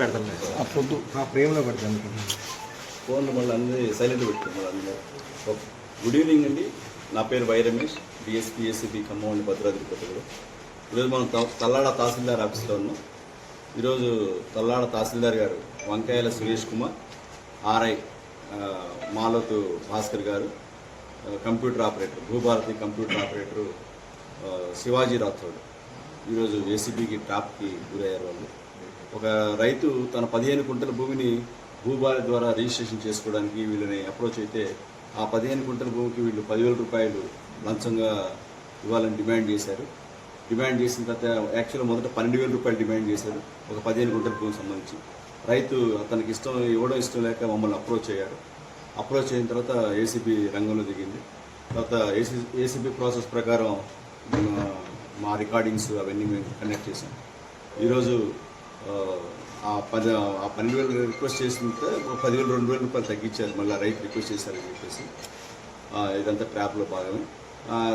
వద్దు ఆ ఫ్రేమ్లో పడుతుంది అనుకుంటున్నాను ఫోన్ మళ్ళీ అన్నీ సైలెంట్ అందరూ. ఓకే. గుడ్ ఈవినింగ్ అండి. నా పేరు Y Ramesh DSP ACB Khammam అండి భద్రాద్రి కొత్తగూడెం. ఈరోజు మనం తల్లాడ తహసీల్దార్ ఆఫీస్లో ఉన్నాం. ఈరోజు తల్లాడ తహసీల్దార్ గారు వంకాయల సురేష్ కుమార్ ఆర్ఐ ఆ, మాలోతు భాస్కర్ గారు ఆ, computer operator Bhubharati computer operator ఆ, శివాజీ రాథోడ్. ఈరోజు ఏసీబీకి టాప్కి గురయ్యారు వాళ్ళు. ఒక రైతు తన పదిహేను కుంటల భూమిని భూభారతి ద్వారా రిజిస్ట్రేషన్ చేసుకోవడానికి వీళ్ళని అప్రోచ్ అయితే ఆ పదిహేను కుంటల భూమికి వీళ్ళు పదివేల రూపాయలు లంచంగా ఇవ్వాలని డిమాండ్ చేశారు. డిమాండ్ చేసిన తర్వాత యాక్చువల్గా మొదట పన్నెండు వేల రూపాయలు డిమాండ్ చేశారు ఒక పదిహేను గుంటల భూమికి సంబంధించి. రైతు అతనికి ఇష్టం ఇవ్వడం ఇష్టం లేక మమ్మల్ని అప్రోచ్ అయ్యారు. అప్రోచ్ అయిన తర్వాత ఏసీబీ రంగంలో దిగింది. తర్వాత ఏసీ ఏసీబీ ప్రాసెస్ ప్రకారం మా- మా రికార్డింగ్స్ అవన్నీ మేము కండక్ట్ చేసాం ఈరోజు ఆ, పది ఆ పన్నెండు వేలు రిక్వెస్ట్ చేసినంత పదివేలు రెండు వేల రూపాయలు తగ్గించారు. మళ్ళీ రైట్ రిక్వెస్ట్ చేశారని చెప్పేసి. ఇదంతా ట్రాప్లో భాగమే.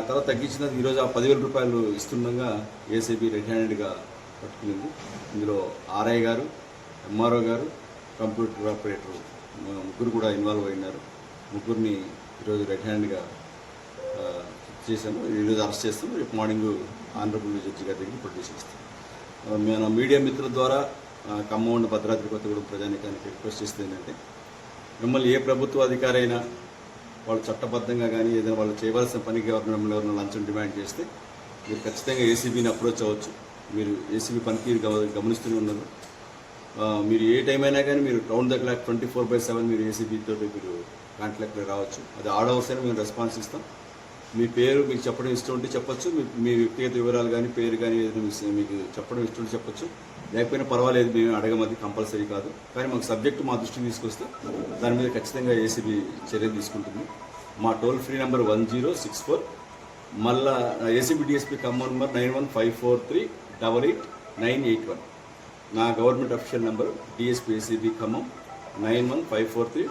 తర్వాత తగ్గించిన ఈరోజు ఆ పదివేల రూపాయలు ఇస్తుండగా ఏసీబీ రెడ్ హ్యాండెడ్గా పట్టుకునింది. ఇందులో ఆర్ఐ గారు ఎంఆర్ఓ గారు కంప్యూటర్ ఆపరేటర్ ముగ్గురు కూడా ఇన్వాల్వ్ అయినారు. ముగ్గురిని ఈరోజు రెడ్ హ్యాండ్గా చేశాము. ఈరోజు అరెస్ట్ చేస్తాము. రేపు మార్నింగ్ ఆనరబుల్ జడ్జి గారి దగ్గర ప్రొడ్యూస్ చేస్తాం. మన మీడియా మిత్రుల ద్వారా ఆ, ఖమ్మం భద్రాద్రి కొత్తగూడెం ప్రజానికానికి రిక్వెస్ట్ చేస్తుంది ఏంటంటే మిమ్మల్ని ఏ ప్రభుత్వ అధికారి అయినా వాళ్ళు చట్టబద్ధంగా కానీ ఏదైనా వాళ్ళు చేయవలసిన పనికి మిమ్మల్ని ఎవరైనా లంచం డిమాండ్ చేస్తే మీరు ఖచ్చితంగా ఏసీబీని అప్రోచ్ అవ్వచ్చు. మీరు ఏసీబీ పనితీరు గమనిస్తూనే ఉన్నారు. మీరు ఏ టైం అయినా కానీ మీరు round the clock twenty four by seven మీరు ఏసీబీతో మీరు కాంటాక్ట్లో రావచ్చు. అది ఆడ్ మేము రెస్పాన్స్ ఇస్తాం. మీ పేరు మీకు చెప్పడం ఇష్టం ఉంటే చెప్పొచ్చు. మీ మీ వ్యక్తిగత వివరాలు కానీ పేరు కానీ ఏదైనా మీకు- చెప్పడం ఇష్టం ఉంటే చెప్పచ్చు. లేకపోయినా పర్వాలేదు మేము అడగమది కంపల్సరీ కాదు. కానీ మాకు సబ్జెక్ట్ మా దృష్టికి తీసుకొస్తే దాని మీద ఖచ్చితంగా ఏసీబీ చర్యలు తీసుకుంటుంది. మా toll free number one zero six four. మళ్ళా ACB DSP Khammam number nine one five four three double eight nine eight one. నా government official number DSP ACB Khammam nine one five four three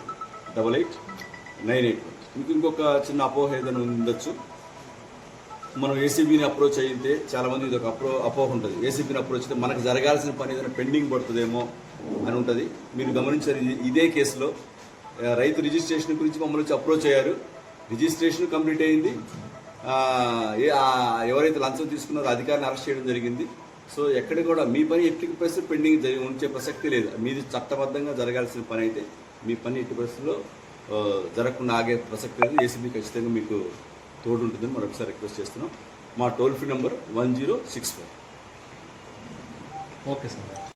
double eight nine eight మీకు ఇంకొక చిన్న అపోహ ఏదైనా ఉండొచ్చు? మనం ఏసీబీని approach అయితే చాలా మంది ఇది ఒక అప్రో అపోహ ఉంటుంది. ఏసీబీని అప్రోచ్ అయితే మనకు జరగాల్సిన పని ఏదైనా పెండింగ్ పడుతుందేమో అని ఉంటుంది. మీరు గమనించారు ఇదే కేసులో రైతు రిజిస్ట్రేషన్ గురించి మమ్మల్ని వచ్చి అప్రోచ్ అయ్యారు. రిజిస్ట్రేషన్ కంప్లీట్ అయింది ఏ- ఎవరైతే లంచం తీసుకున్నారో అధికారిని అరెస్ట్ చేయడం జరిగింది. సో ఎక్కడ కూడా మీ పని ఎట్టి పరిస్థితి పెండింగ్ జరిగి ఉంచే ప్రసక్తి లేదు. మీది చట్టబద్ధంగా జరగాల్సిన పని అయితే మీ పని ఎట్టి పరిస్థితుల్లో జరగకుండా ఆగే ప్రసక్తి లేదు ఏసీబీ ఖచ్చితంగా మీకు తోడు ఉంటుందని మరొకసారి రిక్వెస్ట్ చేస్తున్నాం. మా toll free number one zero six four. Okay sir.